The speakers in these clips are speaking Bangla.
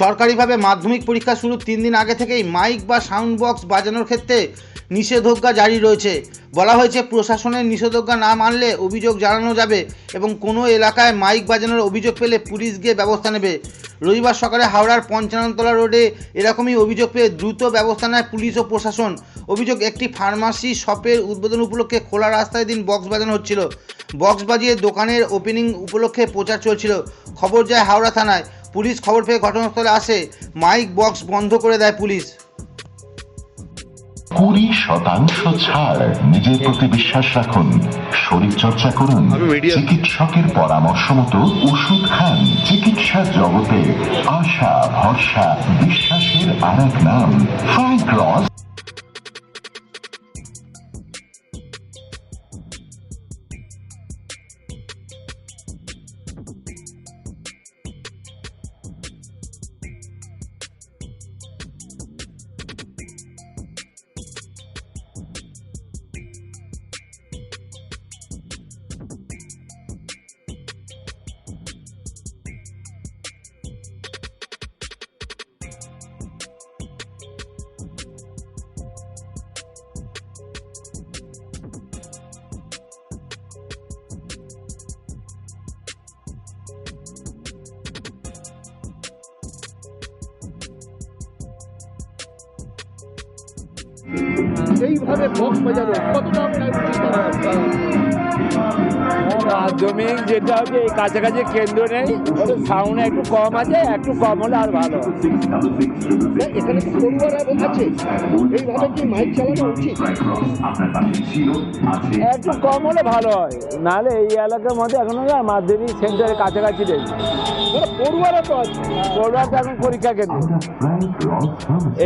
সরকারিভাবে মাধ্যমিক পরীক্ষা শুরুর তিন দিন আগে থেকেই মাইক বা সাউন্ড বক্স বাজানোর ক্ষেত্রে নিষেধাজ্ঞা জারি রয়েছে। বলা হয়েছে, প্রশাসনের নিষেধাজ্ঞা না মানলে অভিযোগ জানানো যাবে এবং কোনো এলাকায় মাইক বাজানোর অভিযোগ পেলে পুলিশ গিয়ে ব্যবস্থা নেবে। রবিবার সকালে হাওড়ার পঞ্চাননতলা রোডে এরকমই অভিযোগ পেয়ে দ্রুত ব্যবস্থা নেয় পুলিশ ও প্রশাসন। অভিযোগ, একটি ফার্মাসি শপের উদ্বোধন উপলক্ষে খোলা রাস্তায় দিন বক্স বাজানো হচ্ছিল। বক্স বাজিয়ে দোকানের ওপেনিং উপলক্ষে প্রচার চলছিল। খবর যায় হাওড়া থানায়। পুলিশ খবর পেয়ে ঘটনাস্থলে আসে। মাইক বক্স বন্ধ করে দেয় পুলিশ। কুড়ি শতাংশ ছাড় নিজের প্রতি বিশ্বাস রাখুন। শরীর চর্চা করুন চিকিৎসকের পরামর্শ মতো ওষুধ খান। চিকিৎসা জগতে আশা ভরসা বিশ্বাসের আর এক নাম ক্রস এইভাবে বক্স বাজানো কতটা আপনার মাধ্যমিক যেটা হবে এই কাছাকাছি কেন্দ্র নেই। সাউন্ড একটু কম আছে একটু কম হলে আর ভালো এখানে পড়ুয়ারা আছে। এইভাবে কি মাইক চালানো উচিত? একটু কম হলে ভালো হয়। নাহলে এই এলাকার মধ্যে এখনও না মাধ্যমিক সেন্টারের কাছাকাছি নেই। পড়ুয়ারা তো আছে। পড়ুয়া তো এখন পরীক্ষা কেন্দ্র।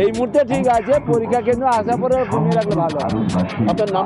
এই মুহূর্তে ঠিক আছে পরীক্ষা কেন্দ্র আসার পরে কমিয়ে রাখলে ভালো হয়। আপনার নাম?